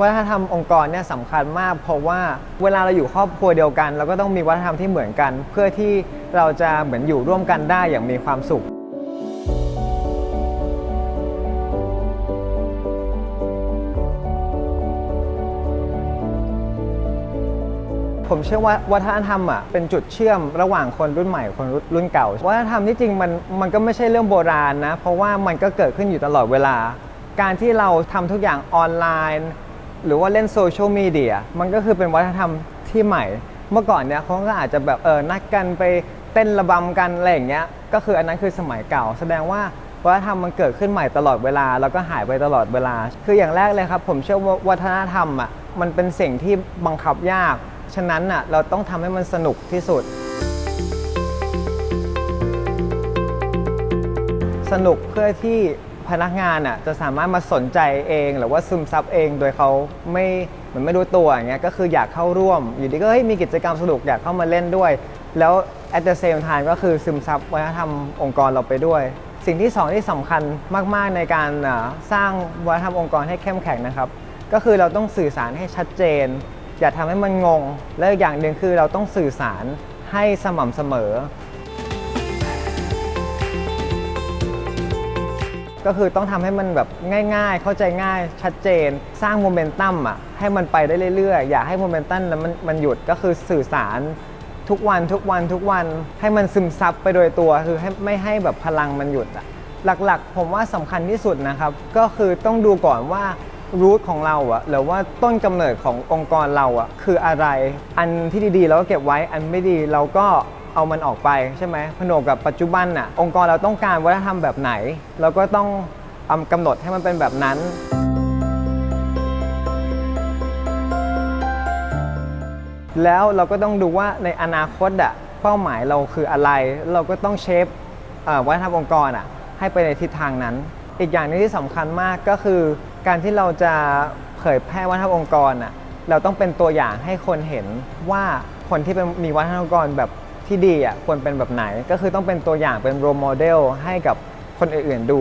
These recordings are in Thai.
วัฒนธรรมองค์กรเนี่ยสำคัญมาก เพราะว่าเวลาเราอยู่ครอบครัวเดียวกัน เราก็ต้องมีวัฒนธรรมที่เหมือนกัน เพื่อที่เราจะเหมือนอยู่ร่วมกันได้อย่างมีความสุขผมเชื่อว่าวัฒนธรรมอะเป็นจุดเชื่อมระหว่างคนรุ่นใหม่กับคนรุ่นเก่า วัฒนธรรมที่จริงมันมันก็ไม่ใช่เรื่องโบราณนะ เพราะว่ามันก็เกิดขึ้นอยู่ตลอดเวลา การที่เราทำทุกอย่างออนไลน์ หรือว่าเล่นโซเชียลมีเดียมันก็คือเป็นวัฒนธรรมที่ใหม่ เมื่อก่อนเนี่ยเขาก็อาจจะแบบเออนัดกันไปเต้นระบำกันอะไรอย่างเงี้ยก็คืออันนั้นคือสมัยเก่า แสดงว่าวัฒนธรรมมันเกิดขึ้นใหม่ตลอดเวลา แล้วก็หายไปตลอดเวลา คืออย่างแรกเลยครับ ผมเชื่อว่าวัฒนธรรมอะมันเป็นสิ่งที่บังคับยาก ฉะนั้นอะเราต้องทำให้มันสนุกที่สุด สนุกเพื่อที่ พนักงานอะจะสามารถมาสนใจเอง หรือว่าซึมซับเองโดยเขาไม่เหมือนไม่รู้ตัวอย่างเงี้ยก็คืออยากเข้าร่วม อยู่ดีก็เฮ้ยมีกิจกรรมสนุกอยากเข้ามาเล่นด้วย แล้ว at the same time ก็คือซึมซับวัฒนธรรมองค์กรเราไปด้วย สิ่งที่สองที่สำคัญมาก ๆ ในการสร้างวัฒนธรรมองค์กรให้เข้มแข็งนะครับ ก็คือเราต้องสื่อสารให้ชัดเจน อย่าทำให้มันงง และอีกอย่างหนึ่งคือเราต้องสื่อสารให้สม่ำเสมอ ก็คือต้องทำให้มันแบบง่าย ๆ เข้าใจง่ายชัดเจน สร้างโมเมนตัมอะให้มันไปได้เรื่อยๆ อย่าให้โมเมนตัมนั้นมันมันหยุดก็คือสื่อสารทุกวันทุกวันทุกวันให้มันซึมซับไปโดยตัวคือให้ไม่ให้แบบพลังมันหยุดอะหลักๆ ผมว่าสำคัญที่สุดนะครับ ก็คือต้องดูก่อนว่ารูทของเราอะหรือว่าต้นกำเนิดขององค์กรเราอะคืออะไร อันที่ดีๆ เราก็เก็บไว้อันไม่ดีเราก็ เอามันออกไปใช่ไหมผนวกกับปัจจุบันน่ะองค์กรเราต้องการวัฒนธรรมแบบไหน เราก็ต้องกำหนดให้มันเป็นแบบนั้น แล้วเราก็ต้องดูว่าในอนาคตอะเป้าหมายเราคืออะไร เราก็ต้องเชฟวัฒนธรรมองค์กรอะให้ไปในทิศทางนั้น อีกอย่างหนึงที่สำคัญมากก็คือ การที่เราจะเผยแพร่วัฒนธรรมองค์กรอะเราต้องเป็นตัวอย่างให้คนเห็นว่าคนที่เป็นมีวัฒนธรรมองค์กรแบบ ที่ดีอะควรเป็นแบบไหน ก็คือต้องเป็นตัวอย่างเป็นโรโมเดลให้กับคนอื่นๆดู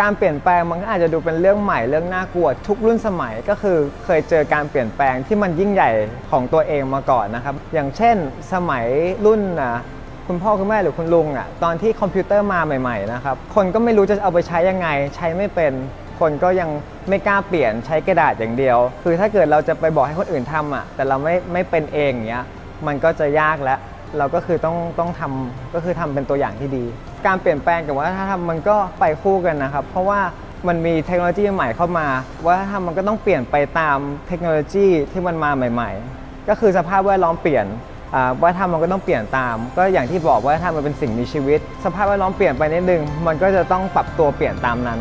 การเปลี่ยนแปลงมันก็อาจจะดูเป็นเรื่องใหม่เรื่องน่ากลัว ทุกรุ่นสมัยก็คือเคยเจอการเปลี่ยนแปลงที่มันยิ่งใหญ่ของตัวเองมาก่อนนะครับ อย่างเช่นสมัยรุ่นนะคุณพ่อคุณแม่หรือคุณลุงอะตอนที่คอมพิวเตอร์มาใหม่ๆนะครับคนก็ไม่รู้จะเอาไปใช้ยังไง ใช้ไม่เป็นคนก็ยังไม่กล้าเปลี่ยนใช้กระดาษอย่างเดียว คือถ้าเกิดเราจะไปบอกให้คนอื่นทำอะแต่เราไม่ไม่เป็นเองอย่างเงี้ยมันก็จะยากแล้ว เราก็คือต้องต้องทำก็คือทำเป็นตัวอย่างที่ดี การเปลี่ยนแปลงกับวัฒนธรรมมันก็ไปคู่กันนะครับ เพราะว่ามันมีเทคโนโลยีใหม่เข้ามาวัฒนธรรมมันก็ต้องเปลี่ยนไปตามเทคโนโลยีที่มันมาใหม่ ๆ ก็คือสภาพแวดล้อมเปลี่ยนอ่าวัฒนธรรมมันก็ต้องเปลี่ยนตาม ก็อย่างที่บอกวัฒนธรรมมันเป็นสิ่งมีชีวิต สภาพแวดล้อมเปลี่ยนไปนิดนึงมันก็จะต้องปรับตัวเปลี่ยนตามนั้น